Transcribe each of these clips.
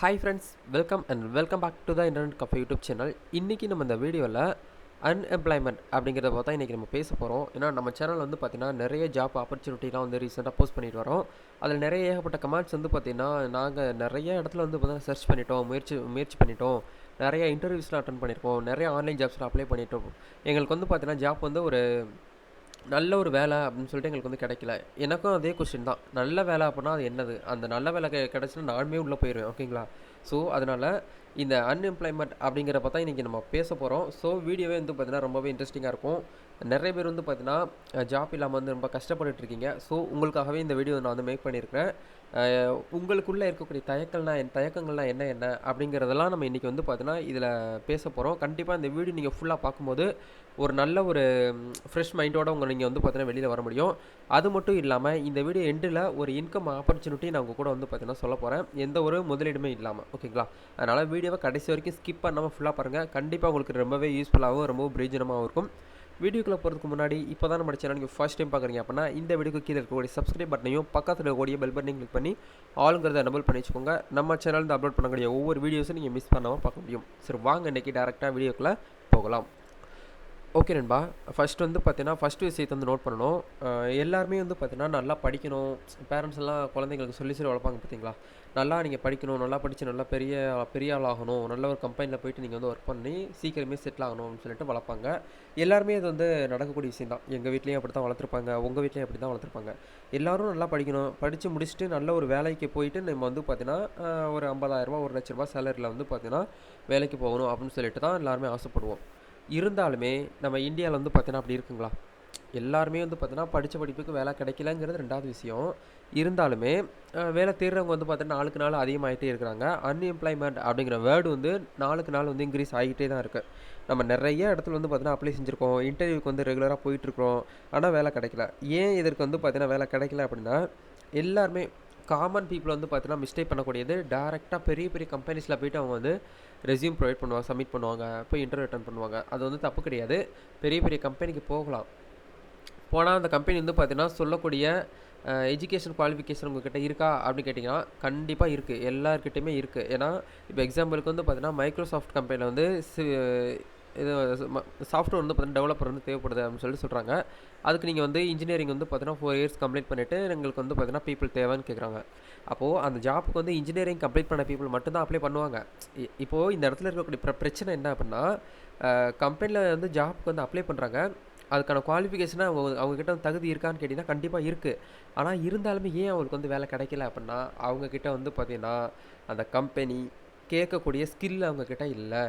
Hi friends welcome and welcome back to the internet cafe YouTube channel இன்றைக்கி நம்ம இந்த வீடியோவில் அன்எம்ப்ளாய்மெண்ட் அப்படிங்கிறத பார்த்தா இன்றைக்கி நம்ம பேச போகிறோம் ஏன்னா நம்ம சேனல் வந்து பார்த்திங்கன்னா நிறைய ஜாப் ஆப்பர்ச்சுனிட்டிலாம் வந்து ரீசெண்டாக போஸ்ட் பண்ணிட்டு வரோம். அதில் நிறைய ஏகப்பட்ட கமெண்ட்ஸ் வந்து பார்த்திங்கன்னா நாங்கள் நிறைய இடத்துல வந்து பார்த்திங்கன்னா சர்ச் பண்ணிட்டோம் முயற்சி முயற்சி பண்ணிட்டோம். நிறைய இன்டர்வியூஸ்லாம் அட்டன் பண்ணியிருக்கோம் நிறைய ஆன்லைன் ஜாப்ஸில் அப்ளை பண்ணிட்டோம் எங்களுக்கு வந்து பார்த்திங்கன்னா ஜாப் வந்து ஒரு நல்ல ஒரு வேலை அப்படின்னு சொல்லிட்டு எங்களுக்கு வந்து கிடைக்கல. எனக்கும் அதே கொஸ்டின் தான். நல்ல வேலை அப்படின்னா அது என்னது? அந்த நல்ல வேலை கெ நானுமே உள்ளே போயிடுவேன் ஓகேங்களா ஸோ அதனால் இந்த அன்எம்ப்ளாய்மெண்ட் அப்படிங்கிற பார்த்தா இன்றைக்கி நம்ம பேச போகிறோம் ஸோ வீடியோவே வந்து பார்த்திங்கன்னா ரொம்பவே இன்ட்ரெஸ்டிங்காக இருக்கும். நிறைய பேர் வந்து பார்த்திங்கன்னா ஜாப் இல்லாமல் வந்து ரொம்ப கஷ்டப்பட்டுட்டு இருக்கீங்க. ஸோ உங்களுக்காகவே இந்த வீடியோ நான் வந்து மேக் பண்ணியிருக்கிறேன். உங்களுக்குள்ளே இருக்கக்கூடிய தயக்கம்னா என் தயக்கங்கள்லாம் என்ன என்ன அப்படிங்கிறதெல்லாம் நம்ம இன்றைக்கி வந்து பார்த்திங்கன்னா இதில் பேச போகிறோம் கண்டிப்பாக இந்த வீடியோ நீங்கள் ஃபுல்லாக பார்க்கும்போது ஒரு நல்ல ஒரு ஃப்ரெஷ் மைண்டோட உங்கள் நீங்கள் வந்து பார்த்தீங்கன்னா வெளியில் வர முடியும். அது மட்டும் இல்லாமல் இந்த வீடியோ எண்டில் ஒரு இன்கம் ஆப்பர்ச்சுனிட்டி நான் உங்கள் கூட வந்து பார்த்தீங்கன்னா சொல்ல போகிறேன் எந்த ஒரு முதலீடுமே இல்லாமல் ஓகேங்களா? அதனால் வீடியோவை கடைசி வரைக்கும் ஸ்கிப் பண்ணாமல் ஃபுல்லாக பாருங்கள் கண்டிப்பாக உங்களுக்கு ரொம்பவே யூஸ்ஃபுல்லாகவும் ரொம்பவும் பிரயோஜனமாகவும் இருக்கும். வீடியோக்குள்ளே போகிறதுக்கு முன்னாடி இப்போ தான் நம்ம சேனல் நீங்கள் ஃபர்ஸ்ட் டைம் பார்க்குறீங்க அப்படின்னா இந்த வீடியோக்கு கீழே இருக்கக்கூடிய சப்ஸ்கிரைப் பட்டனையும் பக்கத்தில் இருக்கக்கூடிய பெல் பட்டனையும் கிளிக் பண்ணி ஆளுங்கிறத எனபிள் பண்ணி வச்சுக்கோங்க. நம்ம சேனல் அப்லோட் பண்ணக்கூடிய ஒவ்வொரு வீடியோஸும் நீங்கள் மிஸ் பண்ணாமல் பார்க்க முடியும். சரி வாங்க இன்றைக்கி டேரெக்டாக வீடியோக்குள்ளே போகலாம். ஓகே நண்பா. ஃபஸ்ட் வந்து பார்த்தீங்கன்னா ஃபஸ்ட் விஷயத்தை வந்து நோட் பண்ணணும். எல்லாருமே வந்து பார்த்தீங்கன்னா நல்லா படிக்கணும். பேரண்ட்ஸ் எல்லாம் குழந்தைங்களுக்கு சொல்லி சொல்லி வளர்ப்பாங்க பார்த்தீங்களா நல்லா நீங்கள் படிக்கணும். நல்லா படித்து நல்லா பெரிய பெரிய ஆள் ஆகணும். நல்ல ஒரு கம்பெனியில் போயிட்டு நீங்கள் வந்து ஒர்க் பண்ணி சீக்கிரமே செட்டில் ஆகணும் அப்படின்னு சொல்லிட்டு வளர்ப்பாங்க. எல்லாருமே அது வந்து நடக்கக்கூடிய விஷயம் தான். எங்கள் வீட்லேயும் அப்படி தான் வளர்த்துருப்பாங்க. உங்கள் வீட்லேயும் அப்படி தான் வளர்த்துருப்பாங்க. எல்லோரும் நல்லா படிக்கணும். படித்து முடிச்சுட்டு நல்ல ஒரு வேலைக்கு போயிட்டு நம்ம வந்து பார்த்தீங்கன்னா ஒரு ஐம்பதாயிரரூபா ஒரு லட்ச ரூபா சேலரியில் வந்து பார்த்தீங்கன்னா வேலைக்கு போகணும் அப்படின்னு சொல்லிட்டு தான் எல்லாருமே ஆசைப்படுவோம். இருந்தாலுமே நம்ம இந்தியாவில் வந்து பார்த்தீங்கன்னா அப்படி இருக்குங்களா? எல்லாருமே வந்து பார்த்தீங்கன்னா படித்த படிப்புக்கு வேலை கிடைக்கலங்கிறது ரெண்டாவது விஷயம். இருந்தாலுமே வேலை தேடுறவங்க வந்து பார்த்தீங்கன்னா நாளுக்கு நாள் அதிகமாகிட்டே இருக்கிறாங்க. அன்எம்ப்ளாய்மெண்ட் அப்படிங்கிற வேர்டு வந்து நாளுக்கு நாள் வந்து இன்க்ரீஸ் ஆகிட்டே தான் இருக்குது நம்ம நிறைய இடத்துல வந்து பார்த்தீங்கன்னா அப்ளை செஞ்சுருக்கோம். இன்டர்வியூக்கு வந்து ரெகுலராக போயிட்டுருக்கோம் ஆனால் வேலை கிடைக்கல. ஏன் இதற்கு வந்து பார்த்தீங்கன்னா வேலை கிடைக்கல அப்படின்னா எல்லாருமே காமன் பீப்புள் வந்து பார்த்தீங்கன்னா மிஸ்டேக் பண்ணக்கூடியது. டேரெக்டாக பெரிய பெரிய கம்பெனிஸில் போயிட்டு அவங்க வந்து ரெஸ்யூம் ப்ரொவைட் பண்ணுவாங்க சப்மிட் பண்ணுவாங்க போய் இன்டர்வியூ அட்டன் பண்ணுவாங்க. அது வந்து தப்பு கிடையாது. பெரிய பெரிய கம்பெனிக்கு போகலாம். போனால் அந்த கம்பெனி வந்து பார்த்தீங்கன்னா சொல்லக்கூடிய எஜுகேஷன் குவாலிஃபிகேஷன் உங்ககிட்ட இருக்கா அப்படின்னு கேட்டிங்கன்னா கண்டிப்பாக இருக்குது எல்லாருக்கிட்டையுமே இருக்குது ஏன்னா இப்போ எக்ஸாம்பிளுக்கு வந்து பார்த்தீங்கன்னா மைக்ரோசாஃப்ட் கம்பெனியில் வந்து இது சாஃப்ட்வேர் வந்து பார்த்தீங்கன்னா டெவலப்பர் வந்து தேவைப்படுது அப்படின்னு சொல்லிட்டு சொல்கிறாங்க அதுக்கு நீங்கள் வந்து இன்ஜினியரிங் வந்து பார்த்தீங்கன்னா ஃபோர் இயர்ஸ் கம்ப்ளீட் பண்ணிவிட்டு எங்களுக்கு வந்து பார்த்தீங்கன்னா பீப்புள் தேவைன்னு கேட்குறாங்க அப்போது அந்த ஜாப்புக்கு வந்து இன்ஜினியரிங் கம்ப்ளீட் பண்ண பீப்புள் மட்டும்தான் அப்ளை பண்ணுவாங்க. இப்போது இந்த இடத்துல இருக்கக்கூடிய பிர- பிரச்சனை என்ன அப்படின்னா கம்பெனியில் வந்து ஜாப்க்கு வந்து அப்ளை பண்ணுறாங்க அதுக்கான குவாலிஃபிகேஷனாக அவங்க அவங்கக்கிட்ட வந்து தகுதி இருக்கான்னு கேட்டிங்கன்னா கண்டிப்பாக இருக்குது ஆனால் இருந்தாலுமே ஏன் அவங்களுக்கு வந்து வேலை கிடைக்கல அப்படின்னா அவங்கக்கிட்ட வந்து பார்த்தீங்கன்னா அந்த கம்பெனி கேட்கக்கூடிய ஸ்கில் அவங்கக்கிட்ட இல்லை.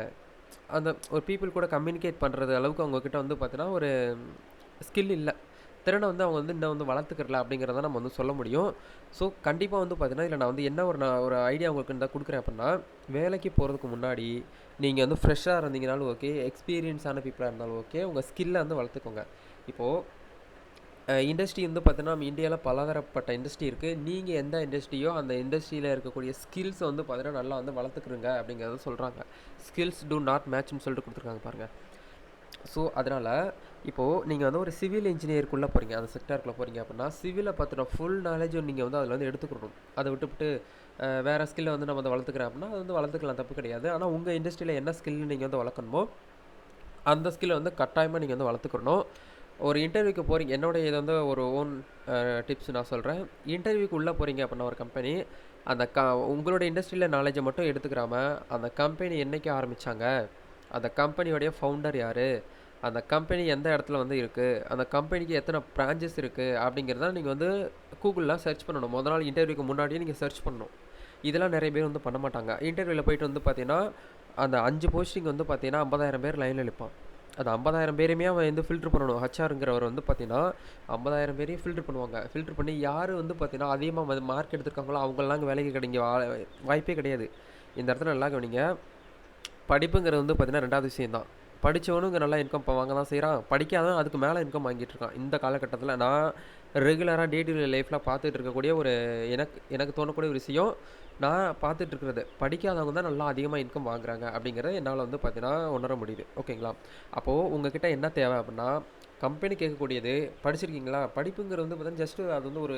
அந்த ஒரு பீப்புள் கூட கம்யூனிகேட் பண்ணுறது அளவுக்கு அவங்கக்கிட்ட வந்து பார்த்தீங்கன்னா ஒரு ஸ்கில் இல்லை. திறனை வந்து அவங்க வந்து இன்னும் வந்து வளர்த்துக்கிறல அப்படிங்கிறத நம்ம வந்து சொல்ல முடியும். ஸோ கண்டிப்பாக வந்து பார்த்தீங்கன்னா இதில் நான் வந்து என்ன ஒரு நான் ஒரு ஐடியா உங்களுக்கு இருந்தால் கொடுக்குறேன் அப்படின்னா வேலைக்கு போகிறதுக்கு முன்னாடி நீங்கள் வந்து ஃப்ரெஷ்ஷாக இருந்தீங்கனாலும் ஓகே எக்ஸ்பீரியன்ஸான பீப்புளாக இருந்தாலும் ஓகே உங்கள் ஸ்கில்லை வந்து வளர்த்துக்கோங்க. இப்போது இண்டஸ்ட்ரி வந்து பார்த்தீங்கன்னா நம்ம இந்தியாவில் பலதரப்பட்ட இண்டஸ்ட்ரி இருக்குது நீங்கள் எந்த இண்டஸ்ட்ரியோ அந்த இண்டஸ்ட்ரியில் இருக்கக்கூடிய ஸ்கில்ஸை வந்து பார்த்தீங்கன்னா நல்லா வந்து வளர்த்துக்குருங்க அப்படிங்கிறத சொல்கிறாங்க ஸ்கில்ஸ் டூ நாட் மேட்ச்னு சொல்லிட்டு கொடுத்துருக்காங்க பாருங்கள் ஸோ அதனால் இப்போது நீங்கள் வந்து ஒரு சிவில் இன்ஜினியருக்குள்ளே போகிறீங்க அந்த செக்டருக்குள்ளே போகிறீங்க அப்படின்னா சிவிலை பற்றின ஃபுல் நாலேஜும் நீங்கள் வந்து அதில் வந்து எடுத்துக்கணும். அதை விட்டுவிட்டு வேறு ஸ்கில்லை வந்து நம்ம வந்து வளர்த்துக்கிறேன் அப்படின்னா அது வந்து வளர்த்துக்கலாம். தப்பு கிடையாது. ஆனால் உங்கள் இண்டஸ்ட்ரியில் என்ன ஸ்கில் நீங்கள் வந்து வளர்க்கணுமோ அந்த ஸ்கில்லை வந்து கட்டாயமாக நீங்கள் வந்து வளர்த்துக்கணும். ஒரு இன்டர்வியூக்கு போகிறீங்க என்னோடைய இது வந்து ஒரு ஓன் டிப்ஸ் நான் சொல்கிறேன் இன்டர்வியூக்கு உள்ளே போகிறீங்க அப்படின்னா ஒரு கம்பெனி அந்த க உங்களோட இண்டஸ்ட்ரியில் நாலேஜை மட்டும் எடுத்துக்கிறாமல் அந்த கம்பெனி என்னைக்கு ஆரம்பித்தாங்க அந்த கம்பெனியோடைய ஃபவுண்டர் யார்? அந்த கம்பெனி எந்த இடத்துல வந்து இருக்குது அந்த கம்பெனிக்கு எத்தனை பிரான்ச்சஸ் இருக்குது அப்படிங்கிறத நீங்கள் வந்து கூகுளில் சர்ச் பண்ணணும். முதல் நாள் இன்டர்வியூக்கு முன்னாடியே நீங்கள் சர்ச் பண்ணணும். இதெல்லாம் நிறைய பேர் வந்து பண்ண மாட்டாங்க. இன்டர்வியூவில் போயிட்டு வந்து பார்த்தீங்கன்னா அந்த அஞ்சு போஸ்டிங் வந்து பார்த்தீங்கன்னா ஐம்பதாயிரம் பேர் லைனில் நிற்பான் அது ஐம்பதாயிரம் பேரையுமே அவன் வந்து ஃபில்ட்ரு பண்ணணும். ஹச்ஆருங்கிறவர் வந்து பார்த்தீங்கன்னா ஐம்பதாயிரம் பேரையும் ஃபில்ட்ரு பண்ணுவாங்க. ஃபில்ட்ரு பண்ணி யார் வந்து பார்த்தீங்கன்னா அதிகமாக மார்க் எடுத்திருக்காங்களோ அவங்களாம் வேலைக்கு கிடைங்க வா- வாய்ப்பே கிடையாது. இந்த இடத்துல நல்லா கவனிங்க. படிப்புங்கிறது வந்து பார்த்தீங்கன்னா ரெண்டாவது விஷயம் தான். படித்தவனும் இங்கே நல்லா இன்கம் வாங்க தான் செய்கிறான் படிக்காதவன் அதுக்கு மேலே இன்கம் வாங்கிட்டு இருக்கான். இந்த காலகட்டத்தில் நான் ரெகுலராக டே டு லைஃப்பில் பார்த்துட்டு இருக்கக்கூடிய ஒரு எனக்கு எனக்கு தோணக்கூடிய ஒரு விஷயம் நான் பார்த்துட்டு இருக்கிறது. படிக்காதவங்க தான் நல்லா அதிகமாக இன்கம் வாங்குறாங்க அப்படிங்கிறத என்னால் வந்து பார்த்தீங்கன்னா உணர முடியுது. ஓகேங்களா? அப்போது உங்ககிட்ட என்ன தேவை அப்படின்னா கம்பெனி கேட்கக்கூடியது படிச்சிருக்கீங்களா? படிப்புங்கிறது வந்து பார்த்தீங்கன்னா ஜஸ்ட்டு அது வந்து ஒரு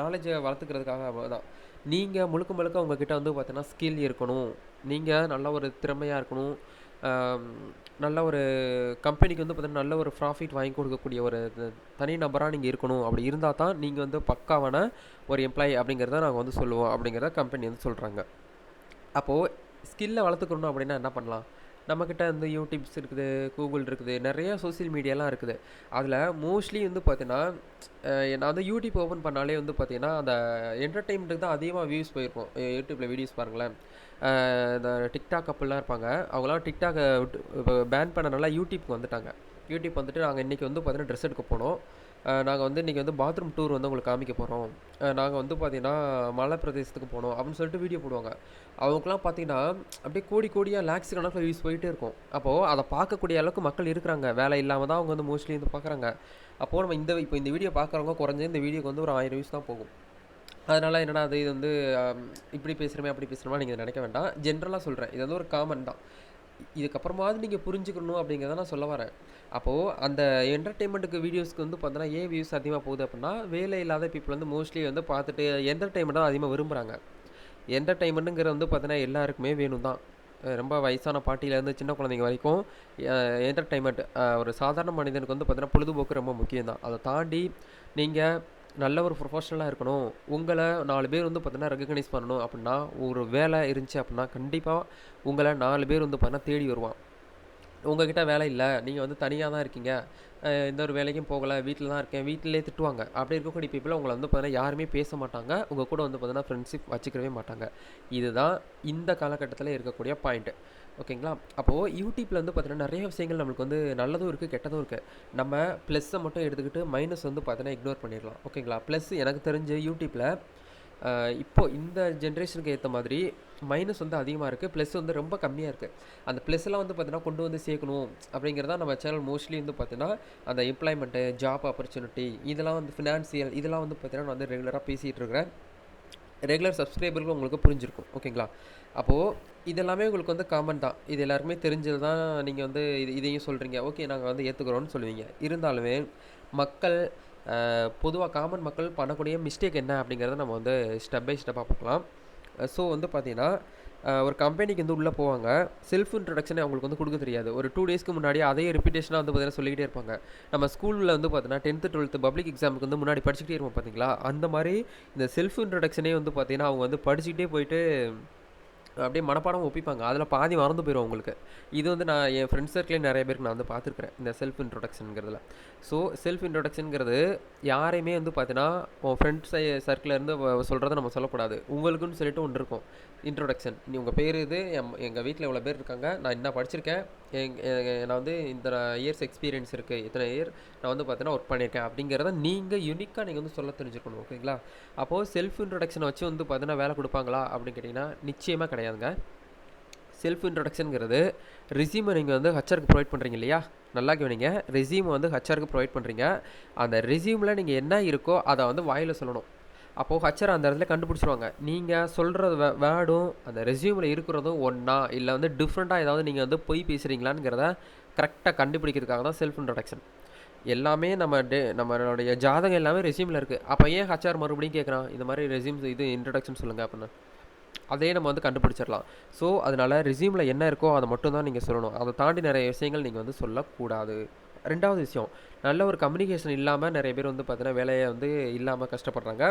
நாலேஜை வளர்த்துக்கிறதுக்காக தான் நீங்கள் முழுக்க முழுக்க உங்ககிட்ட வந்து பார்த்தீங்கன்னா ஸ்கில் இருக்கணும். நீங்கள் நல்ல ஒரு திறமையாக இருக்கணும். நல்ல ஒரு கம்பெனிக்கு வந்து பார்த்திங்கன்னா நல்ல ஒரு ப்ராஃபிட் வாங்கி கொடுக்கக்கூடிய ஒரு தனி நபராக நீங்கள் இருக்கணும். அப்படி இருந்தால் தான் நீங்கள் வந்து பக்காவான ஒரு எம்ப்ளாயி அப்படிங்கிறத நாங்கள் வந்து சொல்லுவோம் அப்படிங்கிறத கம்பெனி வந்து சொல்கிறாங்க அப்போது ஸ்கில்லை வளர்த்துக்கணும் அப்படின்னா என்ன பண்ணலாம்? நம்மக்கிட்ட வந்து யூடியூப்ஸ் இருக்குது கூகுள் இருக்குது நிறைய சோஷியல் மீடியாலாம் இருக்குது. அதில் மோஸ்ட்லி வந்து பார்த்தீங்கன்னா நான் வந்து யூடியூப் ஓப்பன் பண்ணாலே வந்து பார்த்தீங்கன்னா அந்த என்டர்டெயின்மெண்ட்டுக்கு தான் அதிகமாக வியூஸ் போயிருக்கும். யூடியூப்பில் வீடியோஸ் பாருங்களேன். இந்த டிக்டாக் அப்படிலாம் இருப்பாங்க. அவங்களாம் டிக்டாக்கை விட்டு இப்போ பேன் பண்ணனால யூடியூப்க்கு வந்துட்டாங்க. யூடியூப் வந்துட்டு நாங்கள் இன்றைக்கி வந்து பார்த்தீங்கன்னா ட்ரெஸ் எடுக்க போனோம். நாங்கள் வந்து இன்றைக்கி வந்து பாத்ரூம் டூர் வந்து உங்களுக்கு காமிக்க போகிறோம் நாங்கள் வந்து பார்த்தீங்கன்னா மலை பிரதேசத்துக்கு போனோம் அப்படின்னு சொல்லிட்டு வீடியோ போடுவாங்க. அவங்களுக்குலாம் பார்த்தீங்கன்னா அப்படியே கோடி கோடியாக லேக்ஸ் கணக்கில் வியூஸ் போயிட்டே இருக்கும். அப்போது அதை பார்க்கக்கூடிய அளவுக்கு மக்கள் இருக்கிறாங்க. வேலை இல்லாமல் தான் அவங்க வந்து மோஸ்ட்லி வந்து பார்க்குறாங்க. அப்போது நம்ம இந்த இப்போ இந்த வீடியோ பார்க்குறவங்க குறைஞ்சி இந்த வீடியோக்கு வந்து ஒரு ஆயிரம் வியூஸ் தான் போகும். அதனால் என்னடா அது இது வந்து இப்படி பேசுகிறோமே அப்படி பேசுகிறோமா நீங்கள் நினைக்க வேண்டாம். ஜென்ரலாக சொல்கிறேன் இது வந்து ஒரு காமன் தான். இதுக்கப்புறமாவது நீங்கள் புரிஞ்சுக்கணும் அப்படிங்கிறத நான் சொல்ல வரேன். அப்போது அந்த என்டர்டெயின்மெண்ட்டுக்கு வீடியோஸ்க்கு வந்து பார்த்தோன்னா ஏன் வியூஸ் அதிகமாக போகுது அப்படின்னா வேலை இல்லாத பீப்புள் வந்து மோஸ்ட்லி வந்து பார்த்துட்டு என்டர்டெயின்மெண்ட் தான் அதிகமாக விரும்புகிறாங்க என்டர்டெயின்மெண்ட்டுங்கிற வந்து பார்த்தீங்கன்னா எல்லாருக்குமே வேணும் தான். ரொம்ப வயசான பாட்டியிலேருந்து சின்ன குழந்தைங்க வரைக்கும் என்டர்டெயின்மெண்ட் ஒரு சாதாரண மனிதனுக்கு வந்து பார்த்தீங்கன்னா பொழுதுபோக்கு ரொம்ப முக்கியம் தான். அதை தாண்டி நீங்கள் நல்ல ஒரு ப்ரொஃபஷனலாக இருக்கணும். உங்களை நாலு பேர் வந்து பார்த்தீங்கன்னா ரெகக்னைஸ் பண்ணணும் அப்படின்னா ஒரு வேலை இருந்துச்சு அப்படின்னா கண்டிப்பாக உங்களை நாலு பேர் வந்து பார்த்தீங்கன்னா தேடி வருவான். உங்ககிட்ட வேலை இல்லை நீங்கள் வந்து தனியாக தான் இருக்கீங்க. எந்த ஒரு வேலைக்கும் போகலை வீட்டில் தான் இருக்கேன் வீட்டிலே திட்டுவாங்க. அப்படி இருக்கக்கூடிய பீப்பிள் உங்களை வந்து பார்த்தீங்கன்னா யாருமே பேச மாட்டாங்க. உங்கள் கூட வந்து பார்த்தீங்கன்னா ஃப்ரெண்ட்ஷிப் வச்சுக்கவே மாட்டாங்க. இதுதான் இந்த காலகட்டத்தில் இருக்கக்கூடிய பாயிண்ட்டு ஓகேங்களா? அப்போது யூடியூப்பில் வந்து பார்த்தீங்கன்னா நிறைய விஷயங்கள் நம்மளுக்கு வந்து நல்லதும் இருக்குது கெட்டதும் இருக்குது நம்ம ப்ளஸ்ஸை மட்டும் எடுத்துக்கிட்டு மைனஸ் வந்து பார்த்தீங்கன்னா இக்னோர் பண்ணிடலாம். ஓகேங்களா? ப்ளஸ் எனக்கு தெரிஞ்சு யூடியூப்பில் இப்போது இந்த ஜென்ரேஷனுக்கு ஏற்ற மாதிரி மைனஸ் வந்து அதிகமாக இருக்குது ப்ளஸ் வந்து ரொம்ப கம்மியாக இருக்குது அந்த ப்ளஸ்லாம் வந்து பார்த்தீங்கன்னா கொண்டு வந்து சேர்க்கணும் அப்படிங்கிறதா நம்ம சேனல் மோஸ்ட்லி வந்து பார்த்தீங்கன்னா அந்த எம்ப்ளாய்மெண்ட்டு ஜாப் ஆப்பர்ச்சுனிட்டி இதெல்லாம் வந்து ஃபினான்சியல் இதெல்லாம் வந்து பார்த்தீங்கன்னா நான் வந்து ரெகுலராக பேசிகிட்டு இருக்கிறேன். ரெகுலர் சப்ஸ்கிரைபருக்கு உங்களுக்கு புரிஞ்சிருக்கும். ஓகேங்களா? அப்போது இதெல்லாமே உங்களுக்கு வந்து காமன் தான். இது எல்லாருக்குமே தெரிஞ்சது தான் நீங்கள் வந்து இது இதையும் சொல்கிறீங்க ஓகே நாங்கள் வந்து ஏற்றுக்கிறோன்னு சொல்லுவீங்க. இருந்தாலுமே மக்கள் பொதுவாக காமன் மக்கள் பண்ணக்கூடிய மிஸ்டேக் என்ன அப்படிங்கிறத நம்ம வந்து ஸ்டெப் பை ஸ்டெப்பாக பார்க்கலாம். ஸோ வந்து பார்த்தீங்கன்னா ஒரு கம்பெனிக்கு வந்து உள்ளே போவாங்க. செல்ஃப் இன்ட்ரடக்ஷனை அவங்களுக்கு வந்து கொடுக்க தெரியாது. ஒரு டூ டேஸ்க்கு முன்னாடி அதே ரிப்பீட்டேஷனாக வந்து பார்த்தீங்கன்னா சொல்லிக்கிட்டே இருப்பாங்க. நம்ம ஸ்கூலில் வந்து பார்த்தீங்கன்னா டென்த்து டுவெல்த்து பப்ளிக் எக்ஸாமுக்கு வந்து முன்னாடி படிச்சுக்கிட்டே இருப்போம் பார்த்தீங்களா அந்த மாதிரி இந்த செல்ஃப் இன்ட்ரடக்ஷனே வந்து பார்த்தீங்கன்னா அவங்க வந்து படிச்சுக்கிட்டே போயிட்டு அப்படியே மனப்பாடம் ஒப்பிப்பாங்க. அதில் பாதி மறந்து போயிடும் உங்களுக்கு. இது வந்து நான் என் ஃப்ரெண்ட்ஸ் சர்க்கிளே நிறைய பேருக்கு நான் வந்து பார்த்துருக்குறேன் இந்த செல்ஃப் இன்ட்ரொடக்ஷனுங்கிறதுல ஸோ செல்ஃப் இன்ட்ரொடக்ஷனுங்கிறது யாரையுமே வந்து பார்த்தீங்கன்னா உன் ஃப்ரெண்ட்ஸ் சர்க்கிள்லேருந்து சொல்கிறத நம்ம சொல்லக்கூடாது. உங்களுக்குன்னு சொல்லிட்டு ஒன்று இருக்கும். இன்ட்ரொடக்ஷன் நீ உங்கள் பேர் இது எம் எங்கள் வீட்டில் இவ்வளோ பேர் இருக்காங்க. நான் என்ன படிச்சிருக்கேன். எங் நான் வந்து இந்த இயர்ஸ் எக்ஸ்பீரியன்ஸ் இருக்குது இத்தனை இயர் நான் வந்து பார்த்தீங்கன்னா ஒர்க் பண்ணியிருக்கேன் அப்படிங்கிறத நீங்கள் யூனிக்காக நீங்கள் வந்து சொல்ல தெரிஞ்சுக்கணும் ஓகேங்களா அப்போது செல்ஃப் இன்ட்ரொடக்ஷனை வச்சு வந்து பார்த்தீங்கன்னா வேலை கொடுப்பாங்களா அப்படின்னு கேட்டிங்கன்னா நிச்சயமாக கிடையாதுங்க. செல்ஃப் இன்ட்ரொடக்ஷனுங்கிறது ரிசியூமை நீங்கள் வந்து ஹச்ஆருக்கு ப்ரொவைட் பண்ணுறீங்க இல்லையா? நல்லா கவனிங்க. ரிசியூமை வந்து ஹச்ஆருக்கு ப்ரொவைட் பண்ணுறீங்க அந்த ரிசியூமில் நீங்கள் என்ன இருக்கோ அதை வந்து வாயில் சொல்லணும். அப்போது ஹச்ஆர் அந்த இடத்துல கண்டுபிடிச்சிருவாங்க. நீங்கள் சொல்கிறது வே வேர்டும் அந்த ரெசியூமில் இருக்கிறதும் ஒன்றா இல்லை வந்து டிஃப்ரெண்ட்டாக ஏதாவது நீங்கள் வந்து பொய் பேசுகிறீங்களாங்கிறத கரெக்டாக கண்டுபிடிக்கிறதுக்காக தான் செல்ஃப் இன்ட்ரடக்ஷன் எல்லாமே நம்ம டே நம்மளுடைய ஜாதகம் எல்லாமே ரெசியூமில் இருக்குது அப்போ ஏன் ஹச்ஆர் மறுபடியும் கேட்குறான் இந்த மாதிரி ரெசியூம்ஸ் இது இன்ட்ரடக்ஷன் சொல்லுங்கள் அப்படின்னு. அதே நம்ம வந்து கண்டுபிடிச்சிடலாம். ஸோ அதனால் ரெசியூமில் என்ன இருக்கோ அதை மட்டும் தான் நீங்கள் சொல்லணும். அதை தாண்டி நிறைய விஷயங்கள் நீங்கள் வந்து சொல்லக்கூடாது. ரெண்டாவது விஷயம் நல்ல ஒரு கம்யூனிகேஷன் இல்லாமல் நிறைய பேர் வந்து பார்த்தீங்கன்னா வேலையை வந்து இல்லாமல் கஷ்டப்படுறாங்க.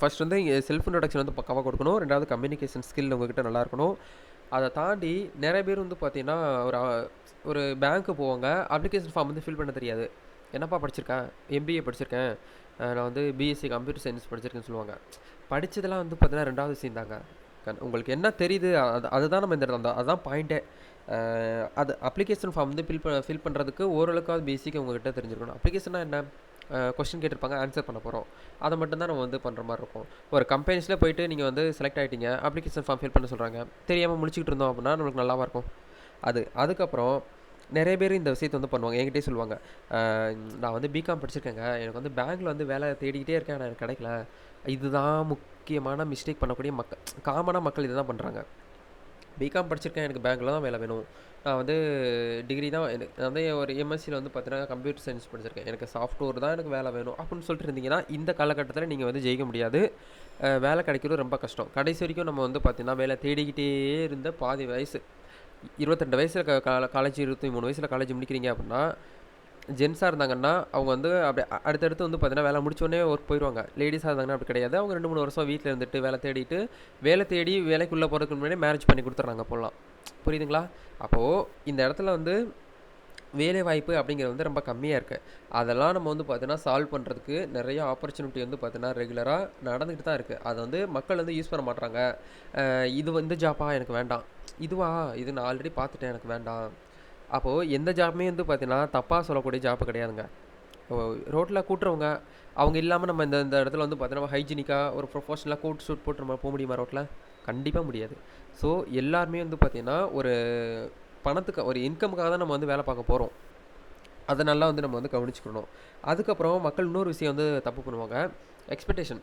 ஃபர்ஸ்ட் வந்து செல்ஃப் இன்ட்ரடக்ஷன் வந்து பக்காவாக கொடுக்கணும். ரெண்டாவது கம்யூனிகேஷன் ஸ்கில் உங்ககிட்ட நல்லா இருக்கணும். அதை தாண்டி நிறைய பேர் வந்து பார்த்தீங்கன்னா ஒரு ஒரு பேங்க்கு போவாங்க. அப்ளிகேஷன் ஃபார்ம் வந்து ஃபில் பண்ண தெரியாது. என்னப்பா படிச்சிருக்கேன்? எம்பிஏ படிச்சிருக்கேன். நான் வந்து பிஎஸ்சி கம்ப்யூட்டர் சயின்ஸ் படிச்சிருக்கேன்னு சொல்லுவாங்க. படித்ததெல்லாம் வந்து பார்த்தீங்கன்னா ரெண்டாவது விஷயம் தாங்க. கண் உங்களுக்கு என்ன தெரியுது அது அதுதான் நம்ம இந்த இடத்துல அந்த அதுதான் பாயிண்ட்டே அது அப்ளிகேஷன் ஃபார்ம் வந்து ஃபில் ப ஃபில் பண்ணுறதுக்கு ஓரளவுக்காவது பேசிக் உங்கள்கிட்ட தெரிஞ்சிருக்கணும். அப்ளிகேஷன்னா என்ன? கொஸ்டின் கேட்டிருப்பாங்க ஆன்சர் பண்ண போகிறோம் அதை மட்டும்தான் நம்ம வந்து பண்ணுற மாதிரி இருக்கும். ஒரு கம்பெனிஸில் போயிட்டு நீங்கள் வந்து செலக்ட் ஆகிட்டீங்க அப்ளிகேஷன் ஃபார்ம் ஃபில் பண்ண சொல்கிறாங்க தெரியாமல் முடிச்சுக்கிட்டு இருந்தோம் அப்படின்னா நம்மளுக்கு நல்லாவாக இருக்கும். அது அதுக்கப்புறம் நிறைய பேர் இந்த விஷயத்தை வந்து பண்ணுவாங்க. என்கிட்டே சொல்லுவாங்க நான் வந்து பிகாம் படிச்சிருக்கேங்க. எனக்கு வந்து பேங்க்கில் வந்து வேலை தேடிக்கிட்டே இருக்கேன் ஆனால் எனக்கு கிடைக்கல. இதுதான் முக்கியமான மிஸ்டேக் பண்ணக்கூடிய மக்கள் காமனாக மக்கள் இதுதான் பண்ணுறாங்க பிகாம் படிச்சிருக்கேன். எனக்கு பேங்க்கில் தான் வேலை வேணும். நான் வந்து டிகிரி தான். எனக்கு வந்து ஒரு எம்எஸ்சியில் வந்து பார்த்தீங்கன்னா கம்ப்யூட்டர் சயின்ஸ் படிச்சிருக்கேன். எனக்கு சாஃப்ட்வேர் தான் எனக்கு வேலை வேணும் அப்படின்னு சொல்லிட்டு இருந்தீங்கன்னா இந்த காலகட்டத்தில் நீங்கள் வந்து ஜெயிக்க முடியாது. வேலை கிடைக்கிறது ரொம்ப கஷ்டம். கடைசி வரைக்கும் நம்ம வந்து பார்த்திங்கன்னா வேலை தேடிக்கிட்டே இருந்த பாதி வயசு இருபத்தெண்டு வயசில் காலேஜ் இருபத்தி மூணு வயசில் காலேஜ் முடிக்கிறீங்க அப்படின்னா ஜென்ஸாக இருந்தாங்கன்னா அவங்க வந்து அப்படி அடுத்தடுத்து வந்து பார்த்தீங்கன்னா வேலை முடிச்சோடனே ஒர்க் போயிடுவாங்க லேடிஸாக இருந்தாங்கன்னா அப்படி கிடையாது. அவங்க ரெண்டு மூணு வருஷம் வீட்டில் இருந்துட்டு வேலை தேடிட்டு வேலை தேடி வேலைக்குள்ளே போகிறதுக்கு முன்னாடி மேரேஜ் பண்ணி கொடுத்துட்றாங்க போகலாம் புரியுதுங்களா? அப்போது இந்த இடத்துல வந்து வேலை வாய்ப்பு அப்படிங்கிறது வந்து ரொம்ப கம்மியாக இருக்குது அதெல்லாம் நம்ம வந்து பார்த்தீங்கன்னா சால்வ் பண்ணுறதுக்கு நிறைய ஆப்பர்ச்சுனிட்டி வந்து பார்த்தீங்கன்னா ரெகுலராக நடந்துக்கிட்டு தான் இருக்குது அதை வந்து மக்கள் வந்து யூஸ் பண்ண மாட்டாங்க இது வந்து ஜாப்பா எனக்கு வேண்டாம். இதுவா? இது நான் ஆல்ரெடி பார்த்துட்டேன். எனக்கு வேண்டாம். அப்போது எந்த ஜாப்புமே வந்து பார்த்தீங்கன்னா தப்பாக சொல்லக்கூடிய ஜாப்பு கிடையாதுங்க. ரோட்டில் கூட்டுறவங்க அவங்க இல்லாமல் நம்ம இந்த இந்த இடத்துல வந்து பார்த்தீங்கன்னா ஹைஜீனிக்காக ஒரு ப்ரொஃபஷனலாக கோட் ஷூட் போட்டு நம்ம போக முடியுமா ரோட்டில் கண்டிப்பாக முடியாது. ஸோ எல்லாருமே வந்து பார்த்திங்கன்னா ஒரு பணத்துக்கு ஒரு இன்கமுக்காக தான் நம்ம வந்து வேலை பார்க்க போகிறோம் அதை நல்லா வந்து நம்ம வந்து கவனிச்சுக்கணும். அதுக்கப்புறம் மக்கள் இன்னொரு விஷயம் வந்து தப்பு பண்ணுவாங்க. எக்ஸ்பெக்டேஷன்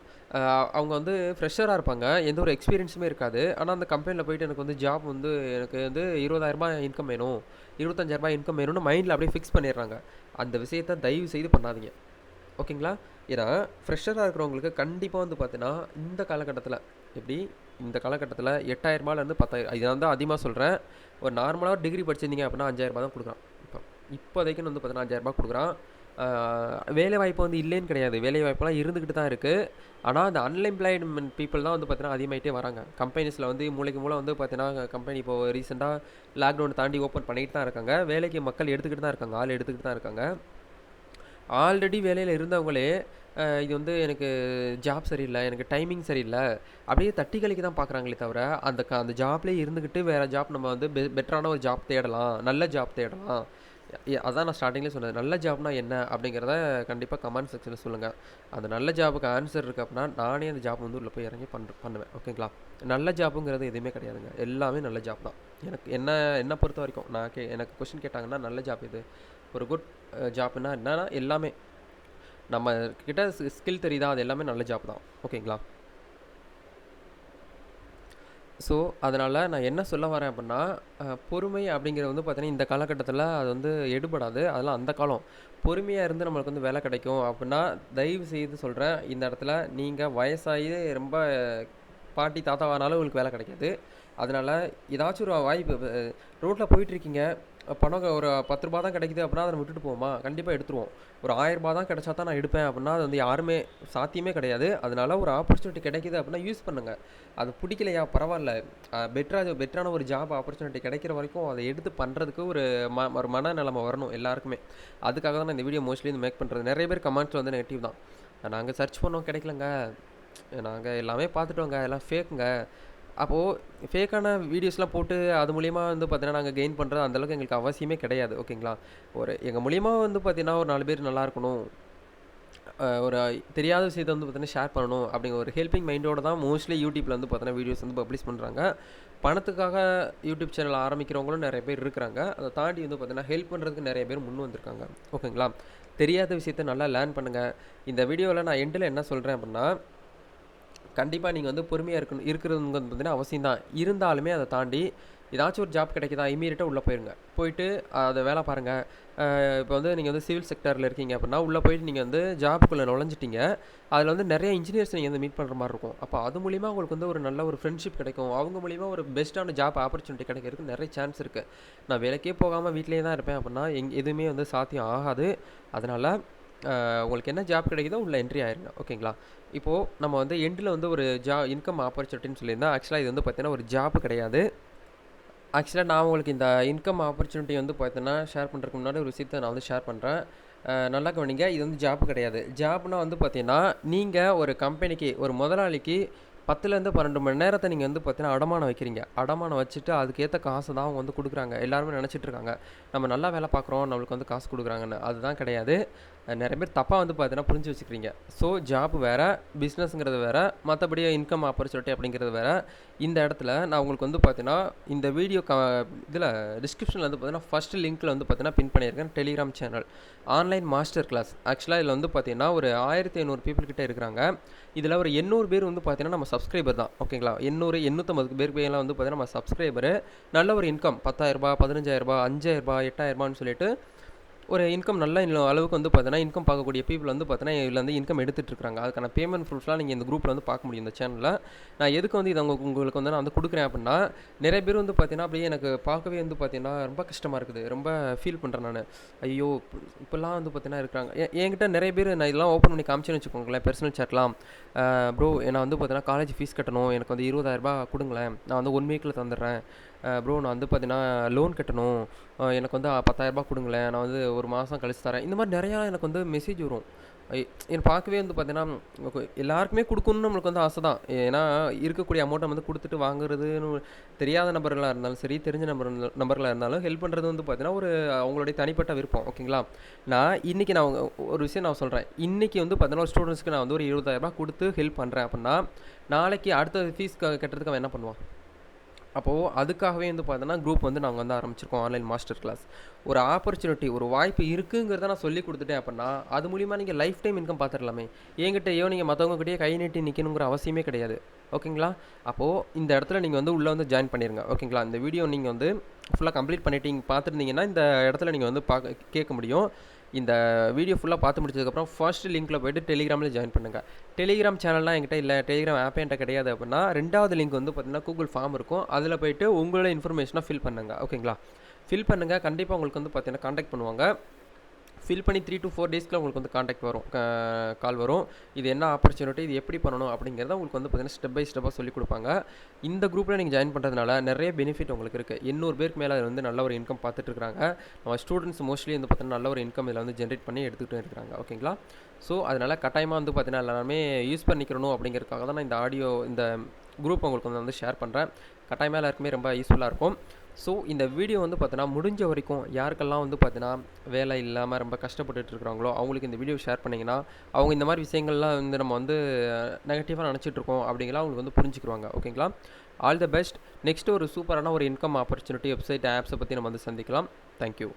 அவங்க வந்து ஃப்ரெஷராக இருப்பாங்க. எந்த ஒரு எக்ஸ்பீரியன்ஸுமே இருக்காது. ஆனால் அந்த கம்பெனியில் போயிட்டு எனக்கு வந்து ஜாப் வந்து எனக்கு வந்து இருபதாயிரரூபா இன்கம் வேணும். இருபத்தஞ்சாயிரரூபா இன்கம் வேணும்னு மைண்டில் அப்படியே ஃபிக்ஸ் பண்ணிடுறாங்க. அந்த விஷயத்தை தயவு செய்து பண்ணாதீங்க ஓகேங்களா ஏன்னா ஃப்ரெஷராக இருக்கிறவங்களுக்கு கண்டிப்பாக வந்து பார்த்தீங்கன்னா இந்த காலகட்டத்தில் எப்படி? இந்த காலகட்டத்தில் எட்டாயிரரூபாலேருந்து பத்தாயிரம் இது வந்து அதிகமாக சொல்கிறேன் ஒரு நார்மலாக டிகிரி படிச்சிருந்தீங்க அப்படின்னா அஞ்சாயிரரூபா தான் கொடுக்குறான். இப்போ இப்போதைக்குன்னு வந்து பார்த்தீங்கன்னா அஞ்சாயிரரூபா கொடுக்குறான். வேலைவாய்ப்பு வேலை வாய்ப்பு வந்து இல்லைன்னு கிடையாது. வேலைவாய்ப்பெல்லாம் இருந்துக்கிட்டு தான் இருக்குது ஆனால் அந்த அன்எம்ப்ளாய்மெண்ட் பீப்புள் தான் வந்து பார்த்தீங்கன்னா அதிகமாகிட்டே வராங்க. கம்பெனிஸில் வந்து மூளைக்கு மூலம் வந்து பார்த்தீங்கன்னா கம்பெனி இப்போ ரீசெண்டாக லாக்டவுன் தாண்டி ஓப்பன் பண்ணிட்டு தான் இருக்காங்க. வேலைக்கு மக்கள் எடுத்துக்கிட்டு தான் இருக்காங்க. ஆள் எடுத்துக்கிட்டு தான் இருக்காங்க. ஆல்ரெடி வேலையில் இருந்தவங்களே இது வந்து எனக்கு ஜாப் சரியில்லை எனக்கு டைமிங் சரியில்லை அப்படியே தட்டி கழிக்க தான் பார்க்குறாங்களே தவிர அந்த க அந்த ஜாப்லேயே இருந்துக்கிட்டு வேறு ஜாப் நம்ம வந்து பெ பெட்டரான ஒரு ஜாப் தேடலாம் நல்ல ஜாப் தேடலாம். அதான் நான் ஸ்டார்டிங்லேயே சொன்னது நல்ல ஜாப்னா என்ன அப்படிங்கிறத கண்டிப்பாக கமெண்ட் செக்ஷனில் சொல்லுங்கள் அந்த நல்ல ஜாபுக்கு ஆன்சர் இருக்குது அப்படின்னா நானே அந்த ஜாப் வந்து உள்ளே போய் இறங்கி பண்ண பண்ணுவேன். ஓகேங்களா நல்ல ஜாப்புங்கிறது எதுவுமே கிடையாதுங்க. எல்லாமே நல்ல ஜாப் தான். எனக்கு என்ன என்னை பொறுத்த வரைக்கும் நான் கே எனக்கு கொஷின் கேட்டாங்கன்னா நல்ல ஜாப் இது ஒரு குட் ஜாப்னா என்னன்னா எல்லாமே. நம்ம கிட்ட ஸ்கில் தெரியுதா? அது எல்லாமே நல்ல ஜாப் தான். ஓகேங்களா ஸோ அதனால் நான் என்ன சொல்ல வரேன் அப்படின்னா பொறுமை அப்படிங்கிறது வந்து பார்த்தீங்கன்னா இந்த காலகட்டத்தில் அது வந்து எடுபடாது. அதெல்லாம் அந்த காலம். பொறுமையாக இருந்து நம்மளுக்கு வந்து வேலை கிடைக்கும் அப்படின்னா தயவு செய்து சொல்கிறேன் இந்த இடத்துல நீங்கள் வயசாகி ரொம்ப பாட்டி தாத்தாவானாலும் உங்களுக்கு வேலை கிடைக்காது. அதனால் ஏதாச்சும் ஒரு வாய்ப்பு ரோட்டில் போயிட்டுருக்கீங்க பணம் ஒரு பத்து ரூபா தான் கிடைக்குது அப்படின்னா அதை விட்டுட்டு போவோமா? கண்டிப்பாக எடுத்துருவோம். ஒரு ஆயிரம் தான் கிடைச்சா தான் நான் எடுப்பேன் அப்படின்னா அது வந்து யாருமே சாத்தியமே கிடையாது. அதனால ஒரு ஆப்பர்ச்சுனிட்டி கிடைக்குது அப்படின்னா யூஸ் பண்ணுங்கள் அது பிடிக்கலையா? பரவாயில்ல. பெட்டராக பெட்டரான ஒரு ஜாப் ஆப்பர்ச்சுனிட்டி கிடைக்கிற வரைக்கும் அதை எடுத்து பண்ணுறதுக்கு ஒரு ம ஒரு மனநிலைமை வரணும் எல்லாருக்குமே. அதுக்காக தான் நான் இந்த வீடியோ மோஸ்ட்லி இந்த மேக் பண்ணுறது நிறைய பேர் கமெண்ட்ஸ் வந்து நெகட்டிவ் தான். நாங்கள் சர்ச் பண்ணோம் கிடைக்கலங்க. நாங்கள் எல்லாமே பார்த்துட்டோங்க. எல்லாம் ஃபேக்குங்க அப்போது ஃபேக்கான வீடியோஸ்லாம் போட்டு அது மூலியமாக வந்து பார்த்தீங்கன்னா நாங்கள் கெயின் பண்ணுறது அந்தளவுக்கு எங்களுக்கு அவசியமே கிடையாது ஓகேங்களா ஒரு எங்கள் மூலியமாக வந்து பார்த்தீங்கன்னா ஒரு நாலு பேர் நல்லா இருக்கணும். ஒரு தெரியாத விஷயத்தை வந்து பார்த்தீங்கன்னா ஷேர் பண்ணணும் அப்படிங்கிற ஒரு ஹெல்பிங் மைண்டோட தான் மோஸ்ட்லி யூடியூப்பில் வந்து பார்த்தீங்கன்னா வீடியோஸ் வந்து பப்ளிஷ் பண்ணுறாங்க பணத்துக்காக யூடியூப் சேனல் ஆரம்பிக்கிறவங்களும் நிறைய பேர் இருக்கிறாங்க. அதை தாண்டி வந்து பார்த்தீங்கன்னா ஹெல்ப் பண்ணுறதுக்கு நிறைய பேர் முன் வந்திருக்காங்க ஓகேங்களா தெரியாத விஷயத்த நல்லா லேர்ன் பண்ணுங்கள் இந்த வீடியோவில் நான் எண்டில் என்ன சொல்கிறேன் அப்படின்னா கண்டிப்பாக நீங்கள் வந்து பொறுமையாக இருக்கணும் இருக்கிறதுங்கிறது பார்த்தீங்கன்னா அவசியம் தான் இருந்தாலுமே அதை தாண்டி ஏதாச்சும் ஒரு ஜாப் கிடைக்குதா இமீடியட்டாக உள்ளே போயிருங்க. போயிட்டு அதை வேலை பாருங்கள் இப்போ வந்து நீங்கள் வந்து சிவில் செக்டரில் இருக்கீங்க அப்படின்னா உள்ளே போயிட்டு நீங்கள் வந்து ஜாப்புக்குள்ளே நுழைஞ்சிட்டிங்க. அதில் வந்து நிறைய இன்ஜினியர்ஸ் நீங்கள் வந்து மீட் பண்ணுற மாதிரி இருக்கும். அப்போ அது மூலிமா உங்களுக்கு வந்து ஒரு நல்ல ஒரு ஃப்ரெண்ட்ஷிப் கிடைக்கும். அவங்க மூலிமா ஒரு பெஸ்ட்டான ஜாப் ஆப்பர்ச்சுனிட்டி கிடைக்கிறதுக்கு நிறைய சான்ஸ் இருக்குது நான் வேலைக்கே போகாமல் வீட்லேயே தான் இருப்பேன் அப்படின்னா எங் எதுவுமே வந்து சாத்தியம் ஆகாது. அதனால் உங்களுக்கு என்ன ஜாப் கிடைக்குதோ உள்ள என்ட்ரி ஆயிருங்க ஓகேங்களா இப்போது நம்ம வந்து எண்டில் வந்து ஒரு ஜா இன்கம் ஆப்பர்ச்சுனிட்டின்னு சொல்லியிருந்தா ஆக்சுவலாக இது வந்து பார்த்தீங்கன்னா ஒரு ஜாப் கிடையாது. ஆக்சுவலாக நான் உங்களுக்கு இந்த இன்கம் ஆப்பர்ச்சுனிட்டி வந்து பார்த்தீங்கன்னா ஷேர் பண்ணுறதுக்கு முன்னாடி ஒரு விஷயத்தை நான் வந்து ஷேர் பண்ணுறேன் நல்லா கவனிங்க இது வந்து ஜாப் கிடையாது. ஜாப்னால் வந்து பார்த்தீங்கன்னா நீங்கள் ஒரு கம்பெனிக்கு ஒரு முதலாளிக்கு பத்துலேருந்து பன்னெண்டு மணி நேரத்தை நீங்கள் வந்து பார்த்தீங்கன்னா அடமானம் வைக்கிறீங்க. அடமானம் வச்சுட்டு அதுக்கேற்ற காசு தான் அவங்க வந்து கொடுக்குறாங்க. எல்லாருமே நினச்சிட்டு இருக்காங்க. நம்ம நல்லா வேலை பார்க்குறோம் நம்மளுக்கு வந்து காசு கொடுக்குறாங்கன்னு. அதுதான் கிடையாது. நிறைய பேர் தப்பாக வந்து பார்த்தீங்கன்னா புரிஞ்சு வச்சுக்கிறீங்க. ஸோ ஜாப் வேறு பிஸ்னஸ்ங்கிறது வேறு மற்றபடி இன்கம் ஆப்பர்ச்சுனிட்டி அப்படிங்கிறது வேறு. இந்த இடத்துல நான் உங்களுக்கு வந்து பார்த்தீங்கன்னா இந்த வீடியோ க இதில் டிஸ்கிரிப்ஷனில் வந்து பார்த்தீங்கன்னா ஃபஸ்ட்டு லிங்க்கில் வந்து பார்த்தீங்கன்னா பின் பண்ணியிருக்கேன் telegram channel online master class ஆக்சுவலாக இதில் வந்து பார்த்தீங்கன்னா ஒரு ஆயிரத்தி ஐநூறு பீப்புள் கிட்டே இருக்கிறாங்க. இதில் ஒரு எண்ணூறு பேர் வந்து பார்த்தீங்கன்னா நம்ம சப்ஸ்கிரைபர் தான். ஓகேங்களா எண்ணூறு எண்ணூற்றம்பது பேர் பேர்லாம் வந்து பார்த்தீங்கன்னா நம்ம சப்ஸ்கிரைபரு நல்ல ஒரு இன்கம் பத்தாயிரரூபா பதினஞ்சாயிரரூபா அஞ்சாயிரரூபா எட்டாயிரரூபான்னு சொல்லிட்டு ஒரு இன்கம் நல்ல இன்னும் அளவுக்கு வந்து பார்த்தீங்கன்னா இன்கம் பார்க்கக்கூடிய பீப்புள் வந்து பார்த்தீங்கன்னா இதில் வந்து இன்கம் எடுத்துகிட்டு இருக்காங்க அதுக்கான பேமெண்ட் ப்ரூஃப்லாம் நீங்கள் இந்த குரூப்பில் வந்து பார்க்க முடியும் இந்த சேனலில் நான் எதுக்கு வந்து இதை உங்களுக்கு உங்களுக்கு வந்து நான் வந்து கொடுக்குறேன் அப்படின்னா நிறைய பேர் வந்து பார்த்தீங்கன்னா அப்படியே எனக்கு பார்க்கவே வந்து பார்த்தீங்கன்னா ரொம்ப கஷ்டமாக இருக்குது. ரொம்ப ஃபீல் பண்ணுறேன் நான். ஐயோ இப்போல்லாம் வந்து பார்த்தீங்கன்னா இருக்கிறாங்க. என்கிட்ட நிறைய பேர் நான் இதெல்லாம் ஓப்பன் பண்ணி காமிச்சேன்னு வச்சுக்கோங்களேன் பர்சனல் சேட்லாம் ப்ரோ நான் வந்து பார்த்தீங்கன்னா காலேஜ் ஃபீஸ் கட்டணும். எனக்கு வந்து இருபதாயிரரூபா கொடுங்களேன். நான் வந்து ஒன் வீக்கில் தந்துடுறேன். ப்ரோ நான் வந்து பார்த்தீங்கன்னா லோன் கட்டணும். எனக்கு வந்து பத்தாயிரரூபா கொடுங்களேன். நான் வந்து ஒரு மாதம் கழிச்சு தரேன். இந்த மாதிரி நிறையா எனக்கு வந்து மெசேஜ் வரும். என்னை எனக்கு பார்க்கவே வந்து பார்த்தீங்கன்னா எல்லாருக்குமே கொடுக்கணும்னு நம்மளுக்கு வந்து ஆசை தான். ஏன்னா இருக்கக்கூடிய அமௌண்ட்டை வந்து கொடுத்துட்டு வாங்குறதுன்னு தெரியாத நபர்களாக இருந்தாலும் சரி தெரிஞ்ச நபர் நபர்களாக இருந்தாலும் ஹெல்ப் பண்ணுறது வந்து பார்த்தீங்கன்னா ஒரு அவங்களுடைய தனிப்பட்ட விருப்பம். ஓகேங்களா? நான் இன்றைக்கி நான் ஒரு விஷயம் நான் சொல்கிறேன் இன்றைக்கி வந்து பார்த்தீங்கன்னா ஸ்டூடெண்ட்ஸ்க்கு நான் வந்து ஒரு இருபதாயிரரூபா கொடுத்து ஹெல்ப் பண்ணுறேன் அப்படின்னா நாளைக்கு அடுத்த ஃபீஸ் கட்டுறதுக்கு அவன் என்ன பண்ணுவான்? அப்போது அதுக்காகவே வந்து பார்த்தோன்னா குரூப் வந்து நாங்கள் வந்து ஆரம்பிச்சிருக்கோம் ஆன்லைன் மாஸ்டர் கிளாஸ் ஒரு ஆப்பர்ச்சுனிட்டி ஒரு வாய்ப்பு இருக்குங்கிறத நான் சொல்லி கொடுத்துட்டேன் அப்படின்னா அது மூலிமா நீங்கள் லைஃப் டைம் இன்கம் பார்த்துடலாமே. என்கிட்டயோ நீங்கள் மற்றவங்ககிட்டயே கை நீட்டி நிற்கணுங்கிற அவசியமே கிடையாது. ஓகேங்களா? அப்போது இந்த இடத்துல நீங்கள் வந்து உள்ளே வந்து ஜாயின் பண்ணிடுங்க ஓகேங்களா? இந்த வீடியோ நீங்கள் வந்து ஃபுல்லாக கம்ப்ளீட் பண்ணிட்டீங்க பார்த்துருந்தீங்கன்னா இந்த இடத்துல நீங்கள் வந்து பார்க்க கேட்க முடியும். இந்த வீடியோ ஃபுல்லாக பார்த்து முடிச்சதுக்கப்புறம் ஃபர்ஸ்ட் லிங்க்கில் போய்ட்டு டெலிகிராமில் ஜாயின் பண்ணுங்கள் டெலிகிராம் சேனல்லாம் என்கிட்ட இல்லை. டெலிகிராம் ஆப் என்கிட்ட கிடையாது அப்படின்னா ரெண்டாவது லிங்க் வந்து பார்த்திங்கன்னா கூகுள் ஃபார்ம் இருக்கும். அதில் போயிட்டு உங்களோட இன்ஃபர்மேஷனை ஃபில் பண்ணுங்கள் ஓகேங்களா ஃபில் பண்ணுங்கள் கண்டிப்பாக உங்களுக்கு வந்து பார்த்தீங்கன்னா காண்டாக்ட் பண்ணுவாங்க. ஃபில் பண்ணி த்ரீ டு ஃபோர் டேஸ்க்குள்ள உங்களுக்கு வந்து காண்டாக்ட் வரும். கால் வரும். இது என்ன ஆப்பர்ச்சுனிட்டி இது எப்படி பண்ணணும் அப்படிங்கிறத உங்களுக்கு வந்து பார்த்தீங்கன்னா ஸ்டெப் பை ஸ்டெப்பாக சொல்லி கொடுப்பாங்க. இந்த குரூப்பில் நீங்கள் ஜாயின் பண்ணுறதுனால நிறைய பெனிஃபிட் உங்களுக்கு இருக்குது எண்ணூறு பேருக்கு மேலே வந்து நல்ல ஒரு இன்கம் பார்த்துட்டு இருக்காங்க. நம்ம ஸ்டூடெண்ட்ஸ் மோஸ்ட்லி வந்து பார்த்தீங்கன்னா நல்ல ஒரு இன்கம் இதில் வந்து ஜென்ரேட் பண்ணி எடுத்துக்கிட்டு இருக்கிறாங்க. ஓகேங்களா ஸோ அதனால் கட்டாயமாக வந்து பார்த்தீங்கன்னா எல்லாருமே யூஸ் பண்ணிக்கிறணும் அப்படிங்கிறதுக்காக தான் நான் இந்த ஆடியோ இந்த குரூப் உங்களுக்கு வந்து ஷேர் பண்ணுறேன் கட்டாயமாக எல்லாருக்குமே ரொம்ப யூஸ்ஃபுல்லாக இருக்கும். ஸோ இந்த வீடியோ வந்து பார்த்தீங்கன்னா முடிஞ்ச வரைக்கும் யாருக்கெல்லாம் வந்து பார்த்தீங்கன்னா வேலை இல்லாமல் ரொம்ப கஷ்டப்பட்டுட்டு இருக்கிறாங்களோ அவங்களுக்கு இந்த வீடியோ ஷேர் பண்ணிங்கன்னா அவங்க இந்த மாதிரி விஷயங்கள்லாம் வந்து நம்ம வந்து நெகட்டிவாக நினச்சிட்டு இருக்கோம் அப்படிங்கலாம் அவங்களுக்கு வந்து புரிஞ்சுக்கிருவாங்க. ஓகேங்களா ஆல் த பெஸ்ட் நெக்ஸ்ட் ஒரு சூப்பரான ஒரு இன்கம் ஆப்பர்ச்சுனிட்டி வெப்சைட் ஆப்ஸை பற்றி நம்ம வந்து சந்திக்கலாம். தேங்க்யூ